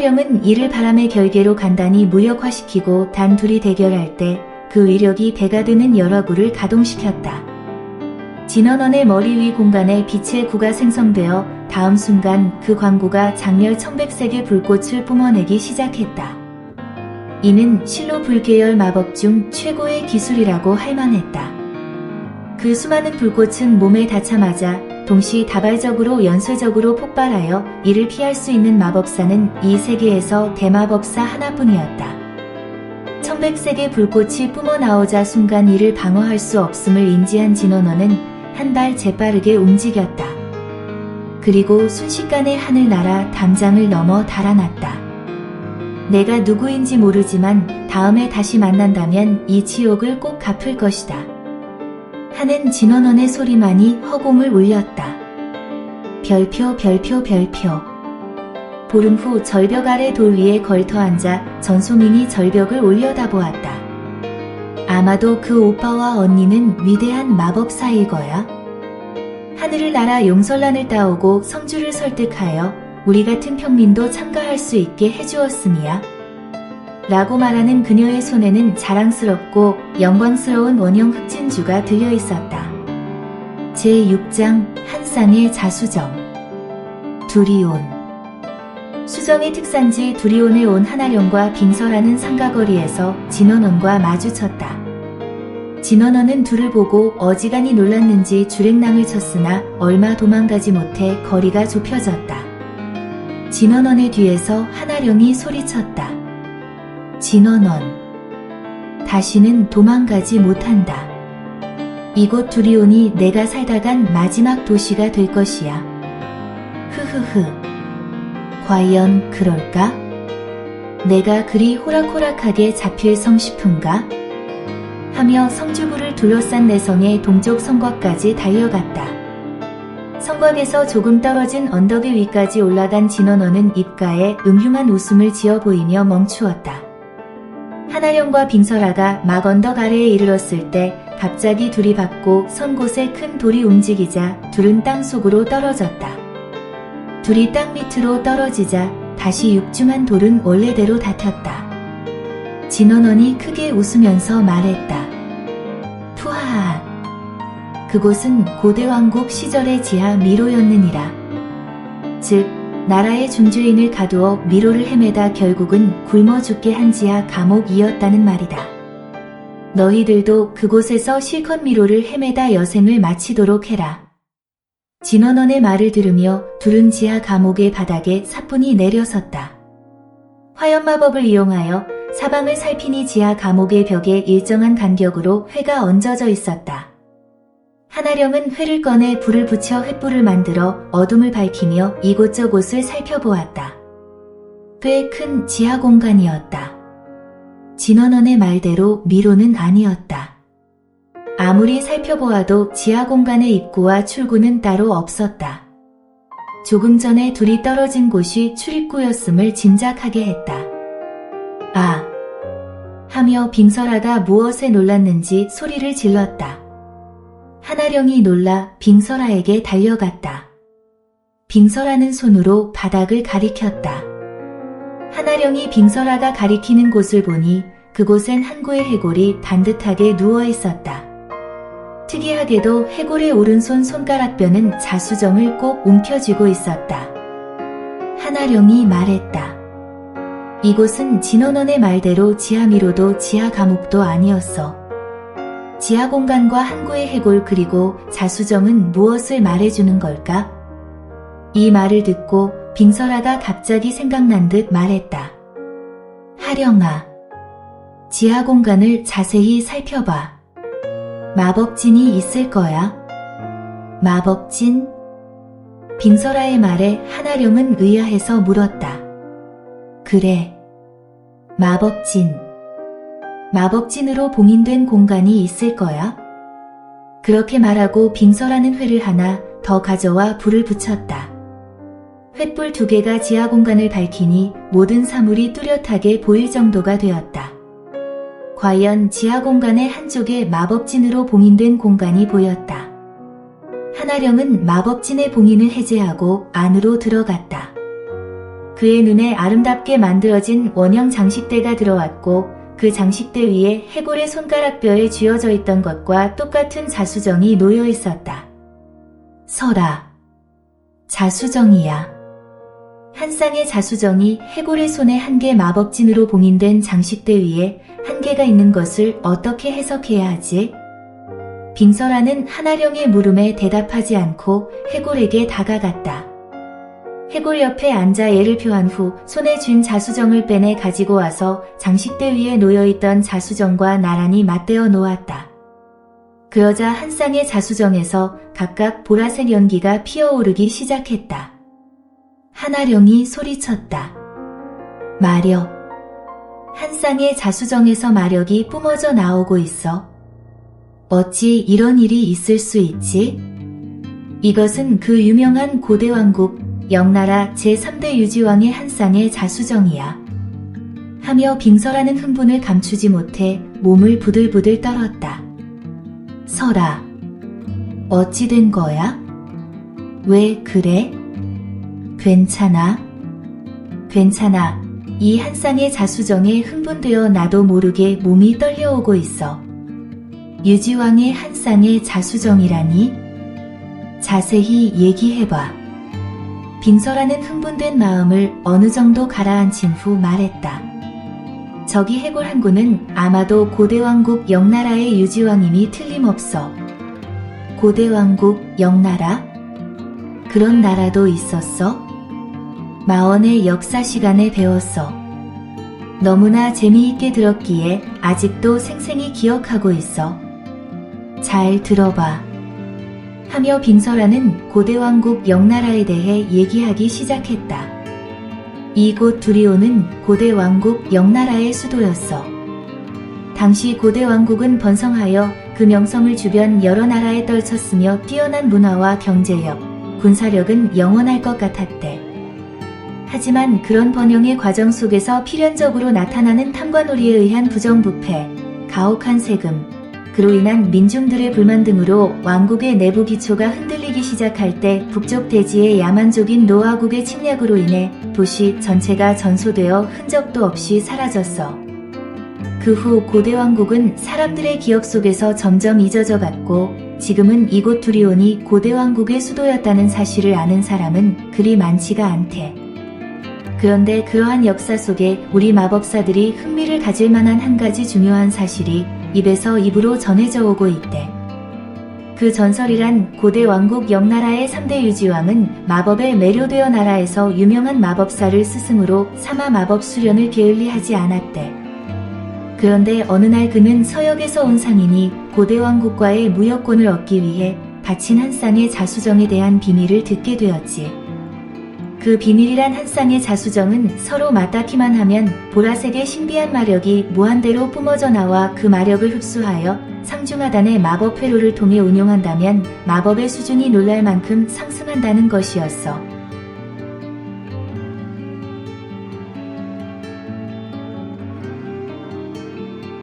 하나령은 이를 바람의 결계로 간단히 무력화시키고 단 둘이 대결할 때 그 위력이 배가 되는 열화구를 가동시켰다. 진원원의 머리 위 공간에 빛의 구가 생성되어 다음 순간 그 광구가 장렬 청백색의 불꽃을 뿜어내기 시작했다. 이는 실로 불계열 마법 중 최고의 기술이라고 할 만했다. 그 수많은 불꽃은 몸에 닿자마자 동시 다발적으로 연쇄적으로 폭발하여 이를 피할 수 있는 마법사는 이 세계에서 대마법사 하나뿐이었다. 청백색의 불꽃이 뿜어나오자 순간 이를 방어할 수 없음을 인지한 진원어는 한 발 재빠르게 움직였다. 그리고 순식간에 하늘 날아 담장을 넘어 달아났다. 내가 누구인지 모르지만 다음에 다시 만난다면 이 지옥을 꼭 갚을 것이다. 하는 진원원의 소리만이 허공을 울렸다. 별표 별표 별표 보름 후 절벽 아래 돌 위에 걸터 앉아 전소민이 절벽을 올려다보았다. 아마도 그 오빠와 언니는 위대한 마법사일 거야. 하늘을 날아 용설란을 따오고 성주를 설득하여 우리 같은 평민도 참가할 수 있게 해주었음이야. 라고 말하는 그녀의 손에는 자랑스럽고 영광스러운 원형 흑진주가 들려 있었다. 제6장 한 쌍의 자수정 두리온 수정의 특산지 두리온에 온 하나령과 빙설하는 상가거리에서 진원원과 마주쳤다. 진원원은 둘을 보고 어지간히 놀랐는지 주랭랑을 쳤으나 얼마 도망가지 못해 거리가 좁혀졌다. 진원원의 뒤에서 하나령이 소리쳤다. 진원원. 다시는 도망가지 못한다. 이곳 두리온이 내가 살다 간 마지막 도시가 될 것이야. 흐흐흐. 과연 그럴까? 내가 그리 호락호락하게 잡힐 성 싶은가? 하며 성주부를 둘러싼 내성의 동쪽 성곽까지 달려갔다. 성곽에서 조금 떨어진 언덕의 위까지 올라간 진원어는 입가에 음흉한 웃음을 지어 보이며 멈추었다. 하나령과 빙설아가 막 언덕 아래에 이르렀을 때 갑자기 둘이 받고 선 곳에 큰 돌이 움직이자 둘은 땅 속으로 떨어졌다. 둘이 땅 밑으로 떨어지자 다시 육중한 돌은 원래대로 닫혔다. 진원원이 크게 웃으면서 말했다. 투하하. 그곳은 고대 왕국 시절의 지하 미로였느니라. 즉, 나라의 중주인을 가두어 미로를 헤매다 결국은 굶어 죽게 한 지하 감옥이었다는 말이다. 너희들도 그곳에서 실컷 미로를 헤매다 여생을 마치도록 해라. 진원원의 말을 들으며 둘은 지하 감옥의 바닥에 사뿐히 내려섰다. 화염마법을 이용하여 사방을 살피니 지하 감옥의 벽에 일정한 간격으로 회가 얹어져 있었다. 하나령은 회를 꺼내 불을 붙여 횃불을 만들어 어둠을 밝히며 이곳저곳을 살펴보았다. 꽤 큰 지하 공간이었다. 진원원의 말대로 미로는 아니었다. 아무리 살펴보아도 지하 공간의 입구와 출구는 따로 없었다. 조금 전에 둘이 떨어진 곳이 출입구였음을 짐작하게 했다. 아! 하며 빙설아가 무엇에 놀랐는지 소리를 질렀다. 하나령이 놀라 빙설아에게 달려갔다. 빙설아는 손으로 바닥을 가리켰다. 하나령이 빙설아가 가리키는 곳을 보니 그곳엔 한 구의 해골이 반듯하게 누워 있었다. 특이하게도 해골의 오른손 손가락뼈는 자수정을 꼭 움켜쥐고 있었다. 하나령이 말했다. 이곳은 진원원의 말대로 지하 미로도 지하 감옥도 아니었어. 지하 공간과 항구의 해골 그리고 자수정은 무엇을 말해주는 걸까? 이 말을 듣고 빙설아가 갑자기 생각난 듯 말했다. 하령아. 지하 공간을 자세히 살펴봐. 마법진이 있을 거야. 마법진? 빙설아의 말에 하나령은 의아해서 물었다. 그래. 마법진. 마법진으로 봉인된 공간이 있을 거야? 그렇게 말하고 빙설하는 회를 하나 더 가져와 불을 붙였다. 횃불 두 개가 지하 공간을 밝히니 모든 사물이 뚜렷하게 보일 정도가 되었다. 과연 지하 공간의 한쪽에 마법진으로 봉인된 공간이 보였다. 하나령은 마법진의 봉인을 해제하고 안으로 들어갔다. 그의 눈에 아름답게 만들어진 원형 장식대가 들어왔고 그 장식대 위에 해골의 손가락뼈에 쥐어져 있던 것과 똑같은 자수정이 놓여 있었다. 설아. 자수정이야. 한 쌍의 자수정이 해골의 손에 한 개 마법진으로 봉인된 장식대 위에 한 개가 있는 것을 어떻게 해석해야 하지? 빙설아는 한아령의 물음에 대답하지 않고 해골에게 다가갔다. 해골 옆에 앉아 예를 표한 후 손에 쥔 자수정을 빼내 가지고 와서 장식대 위에 놓여있던 자수정과 나란히 맞대어 놓았다. 그러자 한 쌍의 자수정에서 각각 보라색 연기가 피어오르기 시작했다. 한아령이 소리쳤다. 마력. 한 쌍의 자수정에서 마력이 뿜어져 나오고 있어. 어찌 이런 일이 있을 수 있지? 이것은 그 유명한 고대 왕국 영나라 제3대 유지왕의 한 쌍의 자수정이야. 하며 빙설하는 흥분을 감추지 못해 몸을 부들부들 떨었다. 설아, 어찌 된 거야? 왜 그래? 괜찮아? 괜찮아. 이 한 쌍의 자수정에 흥분되어 나도 모르게 몸이 떨려오고 있어. 유지왕의 한 쌍의 자수정이라니? 자세히 얘기해봐. 빙설하는 흥분된 마음을 어느 정도 가라앉힌 후 말했다. 저기 해골 항구는 아마도 고대왕국 영나라의 유지왕임이 틀림없어. 고대왕국 영나라? 그런 나라도 있었어? 마원의 역사 시간에 배웠어. 너무나 재미있게 들었기에 아직도 생생히 기억하고 있어. 잘 들어봐. 하며 빙설아는 고대왕국 영나라에 대해 얘기하기 시작했다. 이곳 두리오는 고대왕국 영나라의 수도였어. 당시 고대왕국은 번성하여 그 명성을 주변 여러 나라에 떨쳤으며 뛰어난 문화와 경제력, 군사력은 영원할 것 같았대. 하지만 그런 번영의 과정 속에서 필연적으로 나타나는 탐관오리에 의한 부정부패, 가혹한 세금, 그로 인한 민중들의 불만 등으로 왕국의 내부 기초가 흔들리기 시작할 때 북쪽 대지의 야만족인 노아국의 침략으로 인해 도시 전체가 전소되어 흔적도 없이 사라졌어. 그 후 고대 왕국은 사람들의 기억 속에서 점점 잊어져 갔고 지금은 이곳 두리온이 고대 왕국의 수도였다는 사실을 아는 사람은 그리 많지가 않대. 그런데 그러한 역사 속에 우리 마법사들이 흥미를 가질 만한 한 가지 중요한 사실이 입에서 입으로 전해져 오고 있대. 그 전설이란 고대 왕국 영나라의 3대 유지왕은 마법에 매료되어 나라에서 유명한 마법사를 스승으로 삼아 마법 수련을 게을리하지 않았대. 그런데 어느 날 그는 서역에서 온 상인이 고대 왕국과의 무역권을 얻기 위해 바친 한 쌍의 자수정에 대한 비밀을 듣게 되었지. 그 비밀이란 한 쌍의 자수정은 서로 맞닿기만 하면 보라색의 신비한 마력이 무한대로 뿜어져 나와 그 마력을 흡수하여 상중하단의 마법 회로를 통해 운용한다면 마법의 수준이 놀랄 만큼 상승한다는 것이었어.